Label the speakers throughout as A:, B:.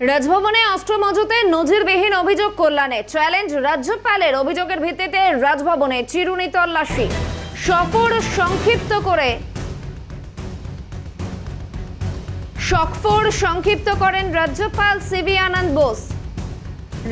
A: রাজভবনে অস্ত্র মজুতে নজিরবিহীন অভিযোগ কল্যাণে চ্যালেঞ্জ রাজ্যপালের। অভিযোগের ভিত্তিতে রাজভবনে চিরুনি তল্লাশি। সফর সংক্ষিপ্ত করে সফর সংক্ষিপ্ত করেন রাজ্যপাল সিবি আনন্দ বোস।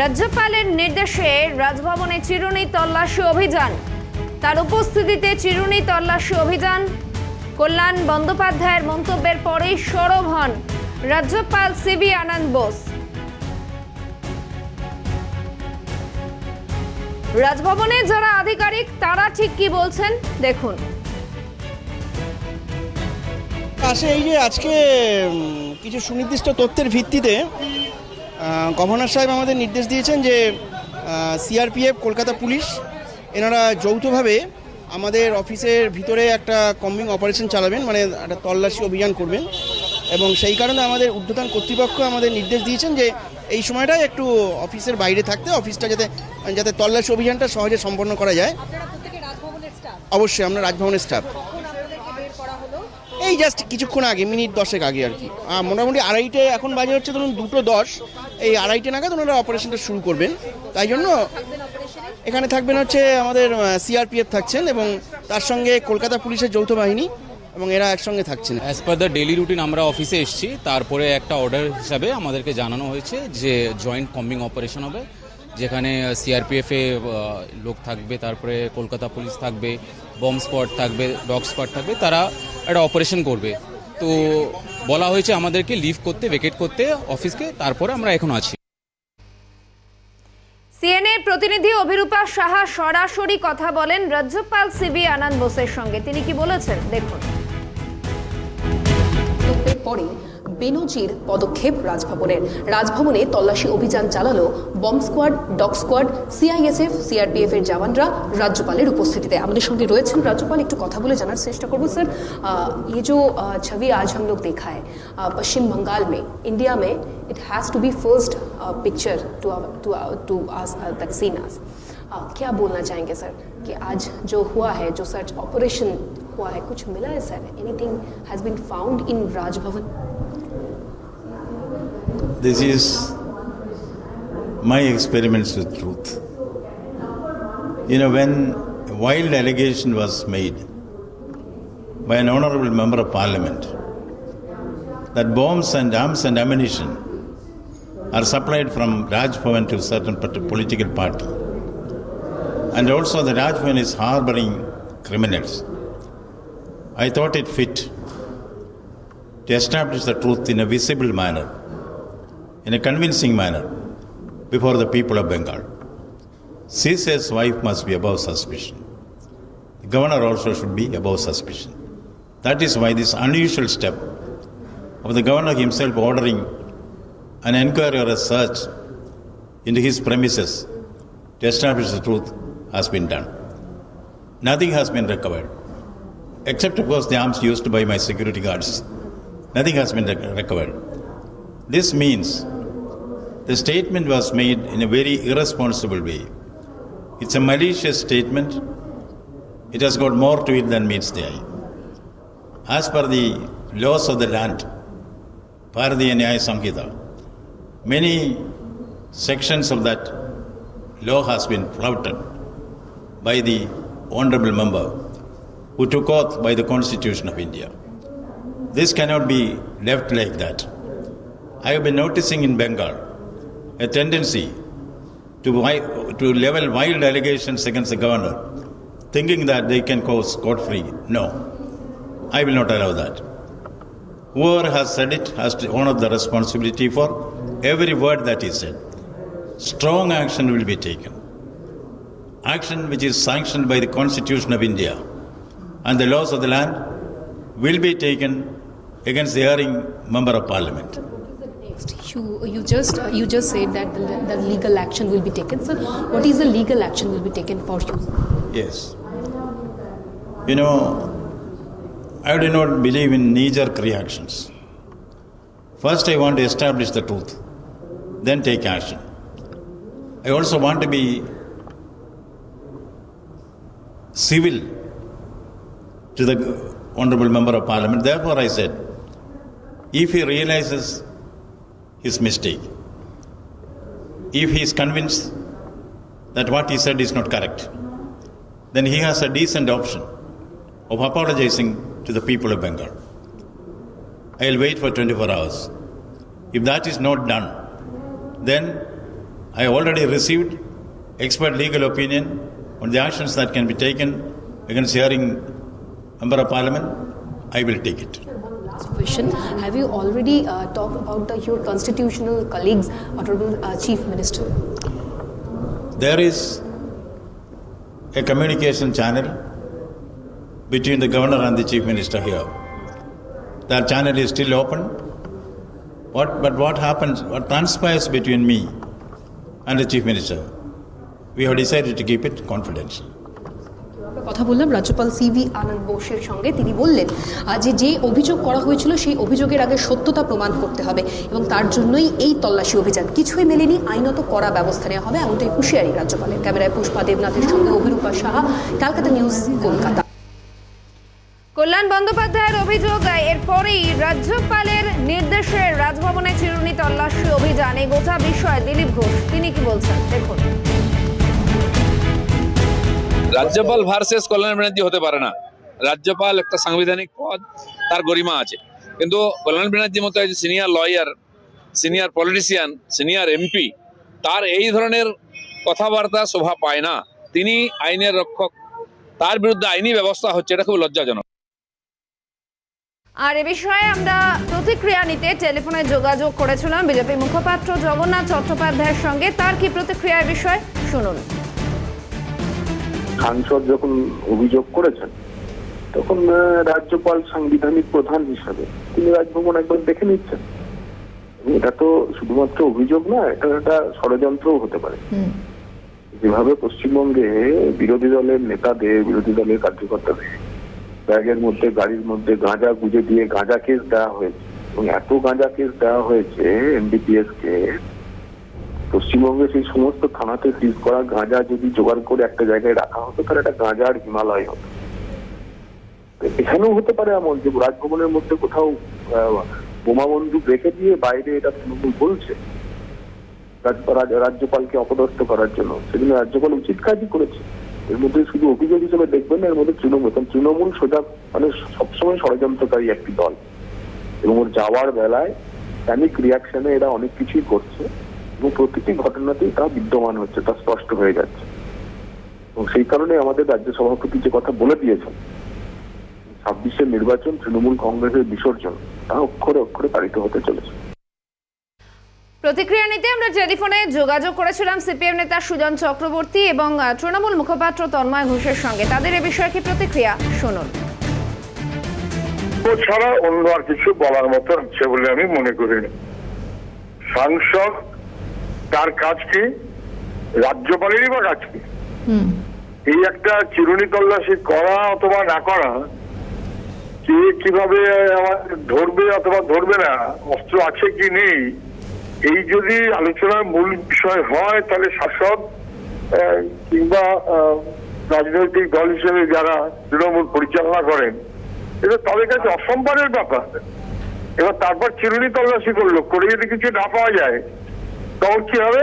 A: রাজ্যপালের নির্দেশে রাজভবনে চিরুনি তল্লাশি অভিযান। তার উপস্থিতিতে চিরুনি তল্লাশি অভিযান। কল্যাণ বন্দ্যোপাধ্যায়ের মন্তব্যের পরেই সরব হন রাজ্যপাল সিবি আনন্দ বোস। রাজভবনে যারা আধিকারিক, তারা ঠিক কি বলছেন? দেখুন।
B: আসে এই যে আজকে কিছু সুনির্দিষ্ট তথ্যের ভিত্তিতে গভর্নর সাহেব আমাদের নির্দেশ দিয়েছেন যে সিআরপিএফ, কলকাতা পুলিশ, এনারা যৌথভাবে আমাদের অফিসের ভিতরে একটা কম্বিং অপারেশন চালাবেন মানে একটা তল্লাশি অভিযান করবেন। এবং সেই কারণে আমাদের ঊর্ধ্বতন কর্তৃপক্ষ আমাদের নির্দেশ দিয়েছেন যে এই সময়টায় একটু অফিসের বাইরে থাকতে অফিসটা যাতে যাতে তল্লাশি অভিযানটা সহজে সম্পন্ন করা যায়। অবশ্যই আমরা রাজভবনের স্টাফ এই জাস্ট কিছুক্ষণ আগে মিনিট দশেক আগে আর কি। মোটামুটি আড়াইটে এখন বাজে হচ্ছে ধরুন দুটো দশ। এই আড়াইটে নাগাদ ওনারা অপারেশনটা শুরু করবেন। তাই জন্য এখানে থাকবেন হচ্ছে আমাদের সিআরপিএফ থাকছেন এবং তার সঙ্গে কলকাতা পুলিশের যৌথ বাহিনী এবং এরা একসঙ্গে থাকছেন
C: as per the daily routine আমরা অফিসে এসেছি। তারপরে একটা অর্ডার হিসাবে আমাদেরকে জানানো হয়েছে যে জয়েন্ট কম্বিং অপারেশন হবে যেখানে সিআরপিএফে লোক থাকবে তারপরে কলকাতা পুলিশ থাকবে বম্ব স্কোয়াড থাকবে ডগ স্কোয়াড থাকবে তারা একটা অপারেশন করবে। তো বলা হয়েছে আমাদেরকে লিভ করতে ভেকেট করতে অফিসকে তারপরে আমরা এখন আছি।
A: সিএনএ প্রতিনিধি অভিরূপা সাহা সরাসরি কথা বলেন রাজ্যপাল সিবি আনন্দ বোসের সঙ্গে। তিনি কি বলেছেন? দেখুন।
D: পরে বেনজির পদক্ষেপ রাজভবনের রাজভবনে তল্লাশি অভিযান চালালো bomb squad dog squad CISF CRPF এর জওয়ানরা রাজ্যপালের উপস্থিতিতে আমাদের সঙ্গে রয়েছেন রাজ্যপাল একটু কথা বলে জানার চেষ্টা করবো স্যার আহ, ये जो अ, छवि आज हम लोग देखा है अ, पश्चिम बंगाल में इंडिया में it has to be first picture to to to आस तक सीन आस क्या बोलना चाहेंगे सर कि आज जो हुआ है जो सर्च ऑपरेशन हुआ है कुछ मिला है sir anything has been found in Rajbhavan
E: This is my experiments with truth. You know, when a wild allegation was made by an honorable member of parliament that bombs and arms and ammunition are supplied from Raj Bhavan to certain parti- political party, and also the Raj Bhavan is harboring criminals, I thought it fit to establish the truth in a visible manner in a convincing manner before the people of Bengal. Caesar's wife must be above suspicion. The governor also should be above suspicion. That is why this unusual step of the governor himself ordering an inquiry or a search into his premises to establish the truth has been done. Nothing has been recovered, except, of course, the arms used by my security guards. Nothing has been recovered. This means the statement was made in a very irresponsible way. It's a malicious statement. It has got more to it than meets the eye. As per the laws of the land, Bharatiya Nyaya Samhita, many sections of that law has been flouted by the honorable member who took oath by the Constitution of India. This cannot be left like that. I have been noticing in Bengal a tendency to, to level wild allegations against the governor, thinking that they can go scot free. No, I will not allow that. Whoever has said it has to own up the responsibility for every word that he said. Strong action will be taken. Action which is sanctioned by the Constitution of India and the laws of the land will be taken against the erring member of parliament.
D: Next, you you just uh, you just said that the, the legal action will be taken. Sir, what is the legal action will be taken for you?
E: Yes. You know, I do not believe in knee jerk reactions. First, I want to establish the truth, then take action. I also want to be civil to the Honorable Member of Parliament. Therefore, I said, if he realizes his mistake. If he is convinced that what he said is not correct, then he has a decent option of apologizing to the people of Bengal. I'll wait for 24 hours. If that is not done, then I already received expert legal opinion on the actions that can be taken against hearing member of parliament. I will take it.
D: Last question. Have you already uh, talked about the, your constitutional colleagues, Honorable uh, Chief Minister?
E: There is a communication channel between the governor and the chief minister here. That channel is still open. What, but what happens, what transpires between me and the chief minister, we have decided to keep it confidential.
D: কথা বললাম, রাজ্যপাল CV আনন্দ বোসের সঙ্গে তিনি বললেন যে যে অভিযোগ করা হয়েছিল সেই অভিযোগের আগে সত্যতা প্রমাণ করতে হবে এবং তার জন্যই এই তল্লাশি অভিযান। কিছুই মেলেনি, আইনত করা ব্যবস্থা নেওয়া হবে, এমনটাই হুঁশিয়ারি রাজ্যপালের। ক্যামেরায় পুষ্পা দেবনাথের সঙ্গে অভিরূপা সাহা, ক্যালকাটা নিউজ, কলকাতা।
A: কল্যাণ বন্দ্যোপাধ্যায়ের অভিযোগ এরপরেই রাজ্যপালের নির্দেশে রাজভবনে চিরুনি তল্লাশি অভিযান গোটা বিষয়ে দিলীপ ঘোষ। তিনি কি বলছেন? দেখুন।
F: রাজ্যপাল ভার্সেস কল্যাণ ব্যানার্জি হতে পারে না। রাজ্যপাল একটা সাংবিধানিক পদ, তার গরিমা আছে। কিন্তু কল্যাণ ব্যানার্জির মতো একজন senior lawyer, senior politician, senior MP, তার এই ধরনের কথাবার্তা শোভা পায় না। তিনি আইনের রক্ষক। তার বিরুদ্ধে আইনি ব্যবস্থা হচ্ছে, এটা খুব লজ্জাজনক।
A: আর এ বিষয়ে আমরা প্রতিক্রিয়া নিতে টেলিফোনে যোগাযোগ করেছিলাম। বিজেপি মুখপাত্র জগন্নাথ চট্টোপাধ্যায়ের সঙ্গে। তার কি প্রতিক্রিয়া বিষয়ে? শুনুন।
G: সাংসদ যখন অভিযোগ করেছেন তখন রাজ্যপাল সাংবিধানিক প্রধান হিসাবে তিনি রাজভবন একবার দেখে নিচ্ছেন। এটা তো শুধুমাত্র অভিযোগ না এটা একটা ষড়যন্ত্রও হতে পারে। যেভাবে পশ্চিমবঙ্গে বিরোধী দলের নেতাদের বিরোধী দলের কার্যকর্তাদের ব্যাগের মধ্যে গাড়ির মধ্যে গাঁজা গুঁজে দিয়ে গাঁজা কেস দেওয়া হয়েছে এবং এত গাঁজা কেস দেওয়া হয়েছে এনডিপিএস কে পশ্চিমবঙ্গে সেই সমস্ত থানাতে সিজ করা গাঁজা যদি জোগাড় করে একটা জায়গায় রাখা হতো, তাহলে একটা গাঁজার হিমালয় হতো। এখানেও হতে পারে এমন যে রাজভবনের মধ্যে কোথাও বোমা বন্দুক রেখে দিয়ে বাইরে এটা তৃণমূল বলছে, রাজ- রাজ- রাজ্যপালকে অপদস্থ করার জন্য। সেদিন রাজ্যপাল উচিত কাজই করেছে। এর মধ্যে শুধু অভিযোগ হিসেবে দেখবেন না, এর মধ্যে তৃণমূল, কারণ তৃণমূল সোজা মানে সবসময় ষড়যন্ত্রকারী একটি দল। এবং ওর যাওয়ার বেলায় প্যানিক রিয়াকশনে এরা অনেক কিছুই করছে। এবং প্রতিটি ঘটনাতেই তা বিদ্যমান হচ্ছে তা স্পষ্ট হয়ে যাচ্ছে। এবং সেই কারণে আমাদের রাজ্য সভাপতি যে কথা বলে দিয়েছেন ছাব্বিশের নির্বাচন তৃণমূল কংগ্রেসের বিসর্জন তা অক্ষরে অক্ষরে পালিত হতে চলেছে।
A: প্রতিক্রিয়া নিতে আমরা টেলিফোনে যোগাযোগ করেছিলাম সিপিএম নেতা সুজন চক্রবর্তী এবং তৃণমূল মুখপাত্র তন্ময় ঘোষের সঙ্গে। তাদের এ বিষয়ে কি প্রতিক্রিয়া? শুনুন।
H: ছাড়া অন্য আর কিছু বলার মতো আছে বলে আমি মনে করি না। সাংসদ তার কাজ কি? রাজ্যপালেরই বা কাজ কি? এই একটা চিরুনি তল্লাশি করা অথবা না করা কে কীভাবে আমার ধরবে অথবা ধরবে না অস্ত্র আছে কি নেই এই যদি আলোচনার মূল বিষয় হয় তাহলে শাসক কিংবা রাজনৈতিক দল হিসেবে যারা তৃণমূল পরিচালনা করেন এটা তাদের কাছে অসম্মানের ব্যাপার। এবার তারপর চিরুনি তল্লাশি করল করে যদি কিছু না পাওয়া যায় তখন কি হবে?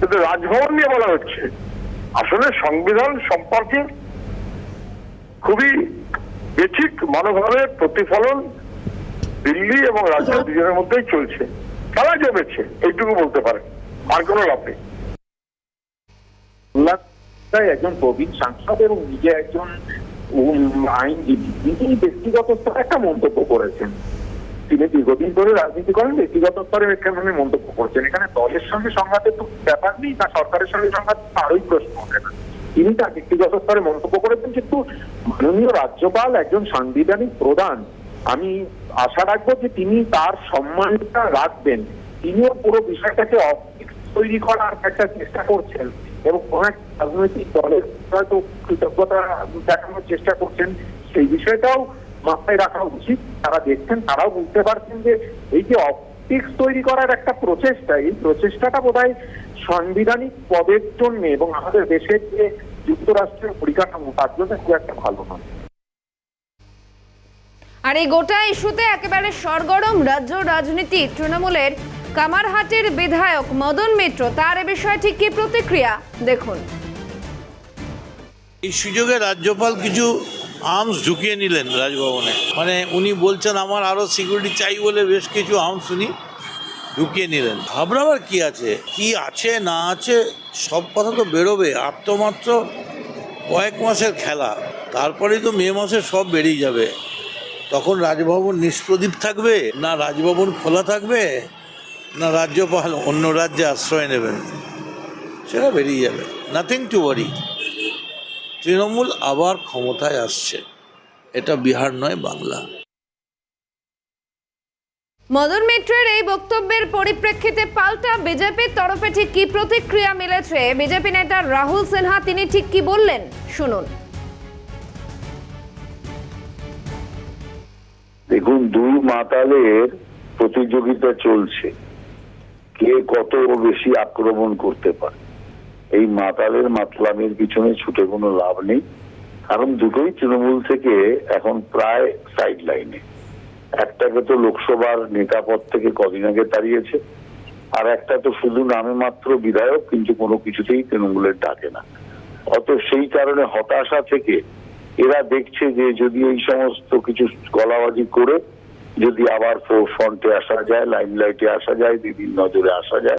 H: কিন্তু রাজভবন নিয়ে বলা হচ্ছে। আসলে সংবিধান সম্পর্কে খুবই বেঠিক মানবভাবের প্রতিফলন দিল্লি এবং রাজ্য দুজনের মধ্যেই চলছে। খেলা জমেছে এইটুকু বলতে পারে আর কোনো লাভ নেই।
I: তাই একজন প্রবীণ সাংসদ এবং নিজে একজন উম, আইনজীবী তিনি ব্যক্তিগত স্তরে একটা মন্তব্য করেছেন। তিনি দীর্ঘদিন ধরে রাজনীতি করেন, ব্যক্তিগত স্তরে এখানে মন্তব্য করছেন। এখানে দলের সঙ্গে সংঘাতের তো ব্যাপার নেই, না সরকারের সঙ্গে সংঘাত তারই প্রশ্ন ওঠে না। তিনি তার ব্যক্তিগত স্তরে মন্তব্য করেছেন কিন্তু মাননীয় রাজ্যপাল একজন সাংবিধানিক প্রধান, আমি আশা রাখব যে তিনি তার সম্মানটা রাখবেন। তিনিও পুরো বিষয়টাকে তৈরি করার একটা চেষ্টা করছেন এবং কোন এক রাজনৈতিক দলের হয়তো কৃতজ্ঞতা দেখানোর চেষ্টা করছেন। সেই বিষয়টাও মাথায় রাখা উচিত। তারা দেখছেন তারাও বুঝতে পারছেন যে এই যে অপটিক্স তৈরি করার একটা প্রচেষ্টা এই প্রচেষ্টাটা বোধহয় সাংবিধানিক পদের জন্য এবং আমাদের দেশের যে যুক্তরাষ্ট্রের পরিকাঠামো তার জন্য খুব একটা ভালো নয়।
A: আর এই গোটা ইস্যুতে একেবারে সরগরম রাজ্য রাজনীতি তৃণমূলের কামারহাটের বিধায়ক মদন মিত্র। তার এ বিষয়ে ঠিক কি প্রতিক্রিয়া? দেখুন।
J: এই সুযোগে রাজ্যপাল কিছু আর্মস ঢুকিয়ে নিলেন রাজভবনে। মানে উনি বলছেন, আমার আরও সিকিউরিটি চাই বলে বেশ কিছু আর্মস উনি ঢুকিয়ে নিলেন। ভাবনাবার কি আছে? কি আছে, না আছে, সব কথা তো বেরোবে। আর তো মাত্র কয়েক মাসের খেলা। তারপরেই তো মে মাসে সব বেরিয়ে যাবে। তখন রাজভবন নিষ্প্রদীপ থাকবে? না রাজভবন খোলা থাকবে? না রাজ্যপাল অন্য রাজ্যে আশ্রয় নেবেন? সেটা বেরিয়ে যাবে। নাথিং টু ওয়ারি তৃণমূল আবার ক্ষমতায় আসছে। এটা বিহার নয় বাংলা।
A: মদন মিত্রের এই বক্তব্যের পরিপ্রেক্ষিতে পাল্টা বিজেপির তরফে ঠিক কি প্রতিক্রিয়া মিলেছে? বিজেপি নেতা রাহুল সিনহা তিনি ঠিক কি বললেন? শুনুন।
K: দেখুন দুই মাতালের প্রতিযোগিতা চলছে। কে কত বেশি আক্রমণ করতে পারে? এই মাতালের মাতলামের পিছনে ছুটে কোনো লাভ নেই, কারণ দুটোই তৃণমূল থেকে এখন প্রায় সাইড লাইনে একটাকে তো লোকসভার নেতা পদ থেকে কদিন আগে তাড়িয়েছে, আর একটা তো শুধু নামে মাত্র বিধায়ক, কিন্তু কোনো কিছুতেই তৃণমূলের ডাকে না। অত সেই কারণে হতাশা থেকে এরা দেখছে যে যদি এই সমস্ত কিছু গলাবাজি করে যদি আবার ফ্রন্টে আসা যায় লাইমলাইটে আসা যায়, বিভিন্ন নজরে আসা যায়